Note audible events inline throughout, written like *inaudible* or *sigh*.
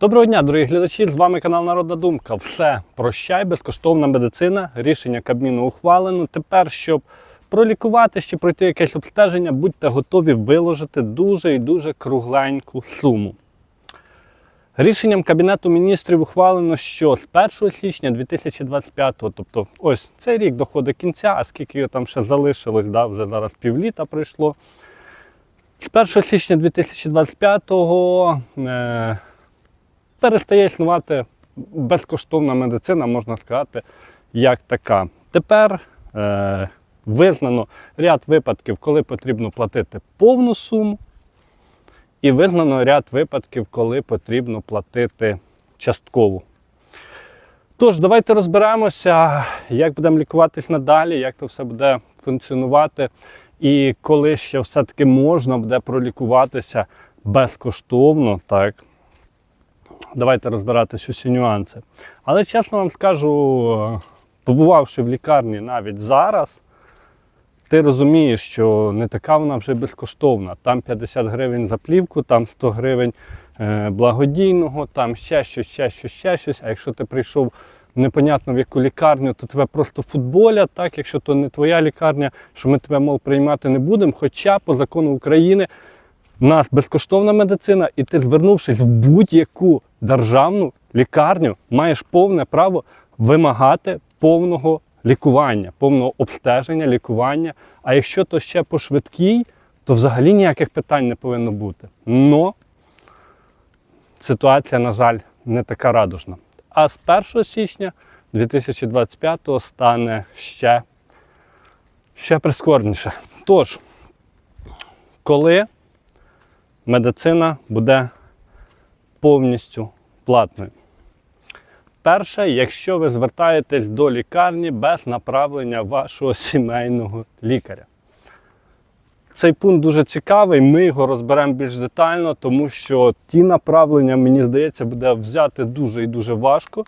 Доброго дня, дорогі глядачі! З вами канал Народна Думка. Все, прощай, безкоштовна медицина. Рішення Кабміну ухвалено. Тепер, щоб пролікувати чи пройти якесь обстеження, будьте готові виложити дуже і дуже кругленьку суму. Рішенням Кабінету міністрів ухвалено, що з 1 січня 2025, тобто ось цей рік доходить кінця, а скільки його там ще залишилось, да, вже зараз півліта пройшло. З 1 січня 2025 е, перестає існувати безкоштовна медицина, можна сказати, як така. Тепер е, визнано ряд випадків, коли потрібно платити повну суму, і визнано ряд випадків, коли потрібно платити часткову. Тож, давайте розберемося, як будемо лікуватись надалі, як це все буде функціонувати, і коли ще все-таки можна буде пролікуватися безкоштовно, так. Давайте розбиратись усі нюанси. Але чесно вам скажу, побувавши в лікарні навіть зараз, ти розумієш, що не така вона вже безкоштовна. Там 50 гривень за плівку, там 100 гривень е, благодійного, там ще щось, ще щось, ще щось. А якщо ти прийшов непонятно в яку лікарню, то тебе просто футболять, так, якщо то не твоя лікарня, що ми тебе мов приймати не будемо. Хоча по закону України у нас безкоштовна медицина, і ти, звернувшись в будь-яку державну лікарню, маєш повне право вимагати повного лікування, повного обстеження, лікування. А якщо то ще по швидкій, то взагалі ніяких питань не повинно бути. Но ситуація, на жаль, не така радужна. А з 1 січня 2025 стане ще, ще прискорбніше. Тож, коли медицина буде повністю платною. Перше, якщо ви звертаєтесь до лікарні без направлення вашого сімейного лікаря. Цей пункт дуже цікавий, ми його розберемо більш детально, тому що ті направлення, мені здається, буде взяти дуже і дуже важко,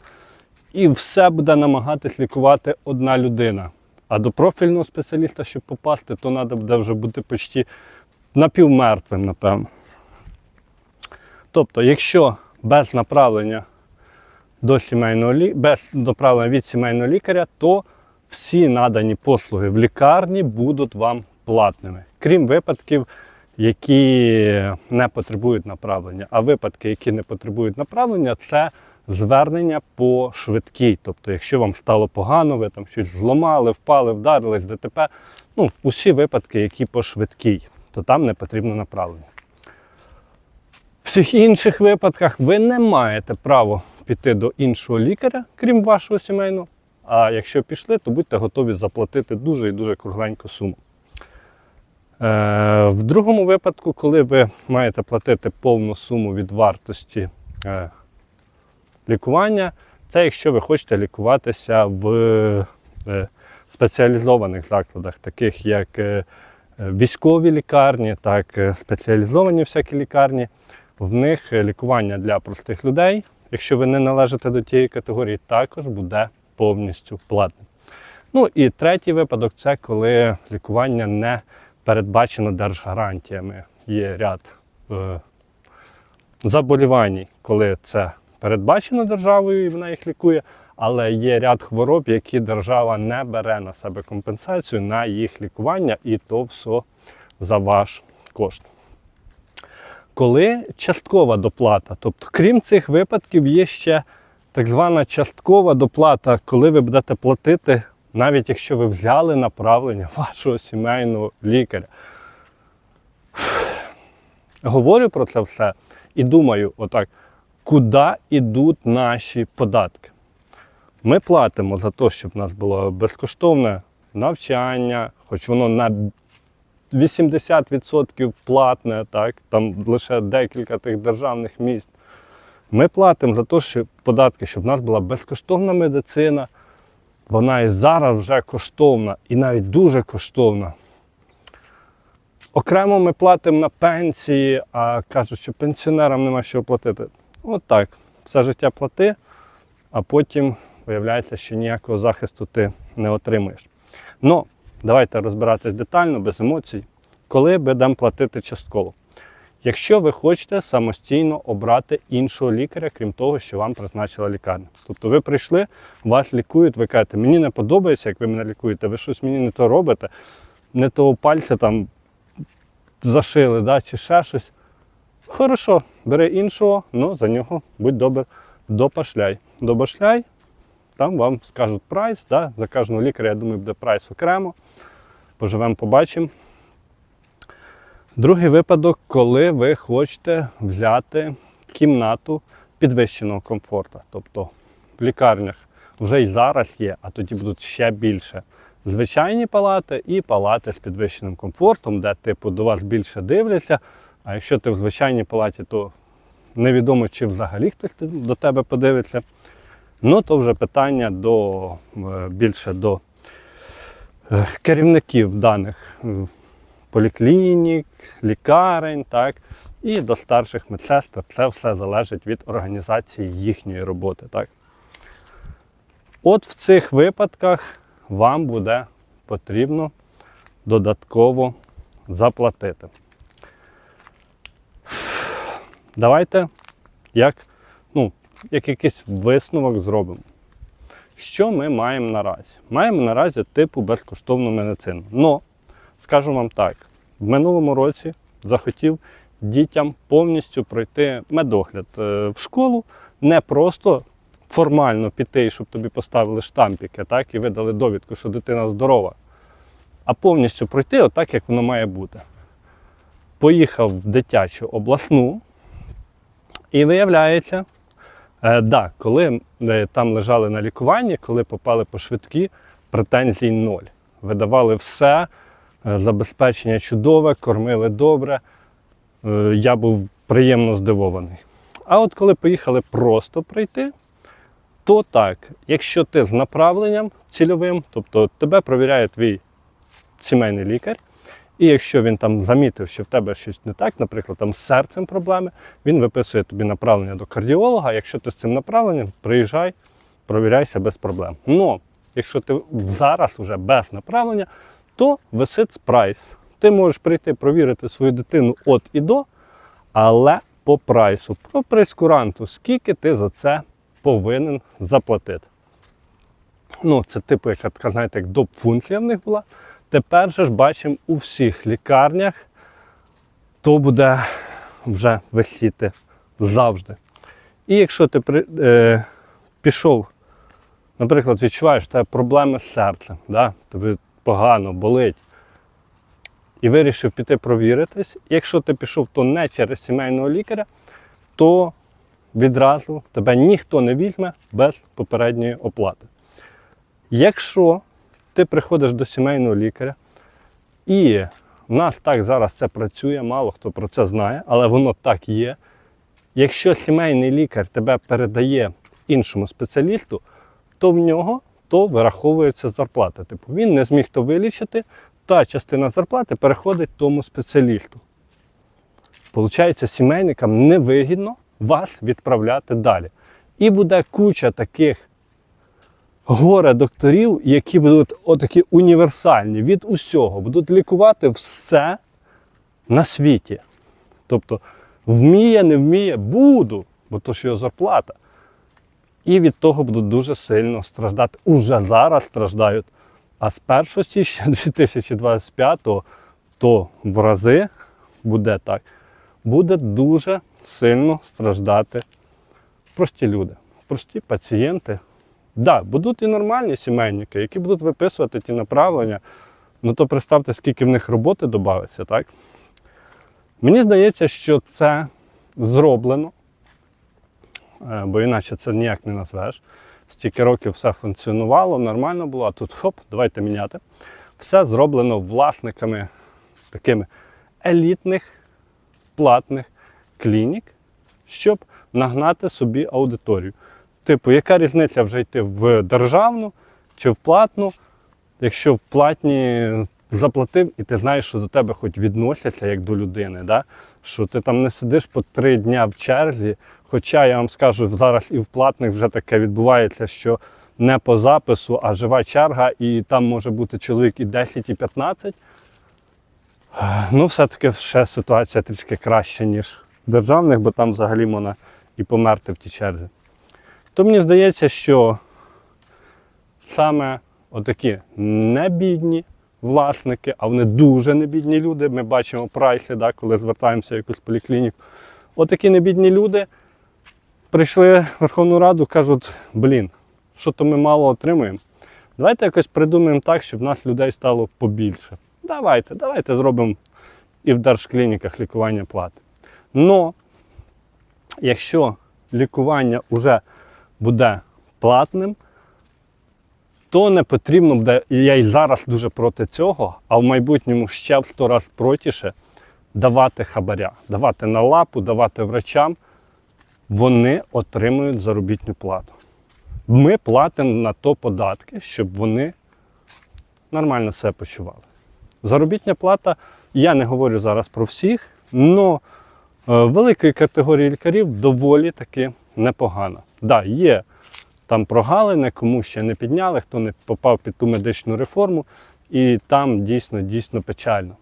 і все буде намагатись лікувати одна людина. А до профільного спеціаліста, щоб попасти, то треба буде вже бути почти напівмертвим, напевно. Тобто, якщо без направлення до сімейного лі... без направлення від сімейного лікаря, то всі надані послуги в лікарні будуть вам платними, крім випадків, які не потребують направлення. А випадки, які не потребують направлення, це звернення по швидкій. Тобто, якщо вам стало погано, ви там щось зламали, впали, вдарились, ДТП, ну, усі випадки, які по швидкій, то там не потрібно направлення. Всіх інших випадках ви не маєте права піти до іншого лікаря, крім вашого сімейного. А якщо пішли, то будьте готові заплатити дуже і дуже кругленьку суму. Е, в другому випадку, коли ви маєте платити повну суму від вартості е, лікування, це якщо ви хочете лікуватися в е, спеціалізованих закладах, таких як е, військові лікарні, так е, спеціалізовані всякі лікарні. В них лікування для простих людей, якщо ви не належите до тієї категорії, також буде повністю платним. Ну і третій випадок це коли лікування не передбачено держгарантіями. Є ряд е, заболівань, коли це передбачено державою і вона їх лікує, але є ряд хвороб, які держава не бере на себе компенсацію на їх лікування, і то все за ваш кошт коли часткова доплата. Тобто, крім цих випадків, є ще так звана часткова доплата, коли ви будете платити, навіть якщо ви взяли направлення *laughs* вашого сімейного лікаря. Говорю про це все і думаю, отак, куди йдуть наші податки. Ми платимо за те, щоб в нас було безкоштовне навчання, хоч воно на 80% платне, так, там лише декілька тих державних міст. Ми платимо за те, що податки, щоб в нас була безкоштовна медицина. Вона і зараз вже коштовна, і навіть дуже коштовна. Окремо ми платимо на пенсії, а кажуть, що пенсіонерам нема що платити. От так, все життя плати, а потім виявляється, що ніякого захисту ти не отримуєш. Но Давайте розбиратись детально, без емоцій, коли будемо платити частково. Якщо ви хочете самостійно обрати іншого лікаря, крім того, що вам призначила лікарня. Тобто ви прийшли, вас лікують, ви кажете, мені не подобається, як ви мене лікуєте, ви щось мені не то робите, не того пальця там зашили, да, чи ще щось. Хорошо, бери іншого, але за нього будь добре, допашляй. Добашляй, там вам скажуть прайс, да, за кожного лікаря, я думаю, буде прайс окремо. Поживемо, побачимо. Другий випадок, коли ви хочете взяти кімнату підвищеного комфорту. Тобто в лікарнях вже й зараз є, а тоді будуть ще більше. Звичайні палати і палати з підвищеним комфортом, де типу до вас більше дивляться. А якщо ти в звичайній палаті, то невідомо, чи взагалі хтось до тебе подивиться. Ну, то вже питання до, е, більше до е, керівників даних е, поліклінік, лікарень, так, і до старших медсестер. Це все залежить від організації їхньої роботи. Так. От в цих випадках вам буде потрібно додатково заплатити. Давайте як, як якийсь висновок зробимо. Що ми маємо наразі? Маємо наразі типу безкоштовну медицину. Но, скажу вам так, в минулому році захотів дітям повністю пройти медогляд е, в школу, не просто формально піти, щоб тобі поставили штампіки, так, і видали довідку, що дитина здорова, а повністю пройти отак, як воно має бути. Поїхав в дитячу обласну, і виявляється, е, да, коли е, там лежали на лікуванні, коли попали по швидкі, претензій ноль. Видавали все, е, забезпечення чудове, кормили добре. Е, я був приємно здивований. А от коли поїхали просто прийти, то так, якщо ти з направленням цільовим, тобто тебе провіряє твій сімейний лікар, і якщо він там замітив, що в тебе щось не так, наприклад, там з серцем проблеми, він виписує тобі направлення до кардіолога. Якщо ти з цим направленням, приїжджай, провіряйся без проблем. Но якщо ти зараз вже без направлення, то висить прайс. Ти можеш прийти провірити свою дитину от і до, але по прайсу, по прейскуранту, скільки ти за це повинен заплатити. Ну, це типу, яка така, знаєте, як доп функція в них була. Тепер же ж бачимо у всіх лікарнях, то буде вже висіти завжди. І якщо ти е, пішов, наприклад, відчуваєш що тебе проблеми з серцем, да? тобі погано болить, і вирішив піти провіритись, якщо ти пішов то не через сімейного лікаря, то відразу тебе ніхто не візьме без попередньої оплати. Якщо ти приходиш до сімейного лікаря, і в нас так зараз це працює, мало хто про це знає, але воно так є. Якщо сімейний лікар тебе передає іншому спеціалісту, то в нього то вираховується зарплата. Типу він не зміг то вилічити, та частина зарплати переходить тому спеціалісту. Получається, сімейникам невигідно вас відправляти далі. І буде куча таких горе докторів, які будуть отакі універсальні від усього, будуть лікувати все на світі. Тобто, вміє, не вміє, буду, бо то ж його зарплата. І від того будуть дуже сильно страждати. Уже зараз страждають. А з 1 січня *laughs* 2025 то в рази буде так. Буде дуже сильно страждати прості люди, прості пацієнти. Да, будуть і нормальні сімейники, які будуть виписувати ті направлення. Ну то представте, скільки в них роботи додається, так? Мені здається, що це зроблено, е, бо іначе це ніяк не назвеш. Стільки років все функціонувало, нормально було, а тут хоп, давайте міняти. Все зроблено власниками такими елітних платних клінік, щоб нагнати собі аудиторію. Типу, яка різниця вже йти в державну чи в платну, якщо в платні заплатив, і ти знаєш, що до тебе хоч відносяться як до людини, да? що ти там не сидиш по три дня в черзі. Хоча я вам скажу, зараз і в платних вже таке відбувається, що не по запису, а жива черга, і там може бути чоловік і 10, і 15. Ну, все-таки ще ситуація трішки краща, ніж в державних, бо там взагалі можна і померти в тій черзі. То мені здається, що саме отакі небідні власники, а вони дуже небідні люди. Ми бачимо прайси, да, коли звертаємося в якусь поліклініку. Отакі небідні люди прийшли в Верховну Раду, кажуть, блін, що то ми мало отримуємо. Давайте якось придумаємо так, щоб нас людей стало побільше. Давайте, давайте зробимо і в держклініках лікування плати. Но якщо лікування вже буде платним, то не потрібно буде, і я і зараз дуже проти цього, а в майбутньому ще в 100 разів протіше давати хабаря, давати на лапу, давати врачам. Вони отримують заробітну плату. Ми платимо на то податки, щоб вони нормально себе почували. Заробітня плата, я не говорю зараз про всіх, але великої категорії лікарів доволі таки непогано. Да, є там прогалини, кому ще не підняли, хто не попав під ту медичну реформу, і там дійсно дійсно печально.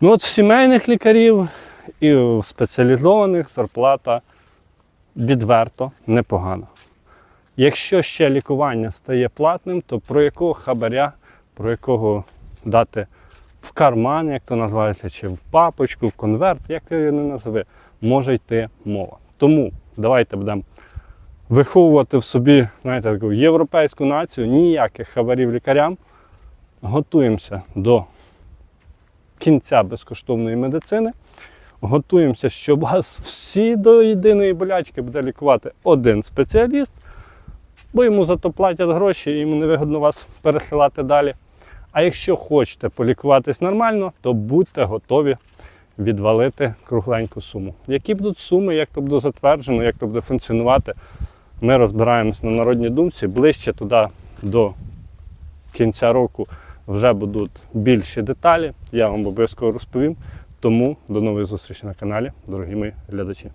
Ну от в сімейних лікарів і в спеціалізованих зарплата відверто непогана. Якщо ще лікування стає платним, то про якого хабаря, про якого дати в карман, як то називається, чи в папочку, в конверт, як ти не назви, може йти мова. Тому давайте будемо виховувати в собі знаєте, таку європейську націю, ніяких хабарів лікарям. Готуємося до кінця безкоштовної медицини. Готуємося, що вас всі до єдиної болячки буде лікувати один спеціаліст, бо йому за то платять гроші, і йому невигодно вас пересилати далі. А якщо хочете полікуватись нормально, то будьте готові відвалити кругленьку суму. Які будуть суми, як то буде затверджено, як то буде функціонувати, ми розбираємось на народній думці. Ближче туди до кінця року вже будуть більші деталі. Я вам обов'язково розповім. Тому до нових зустрічей на каналі, дорогі мої глядачі.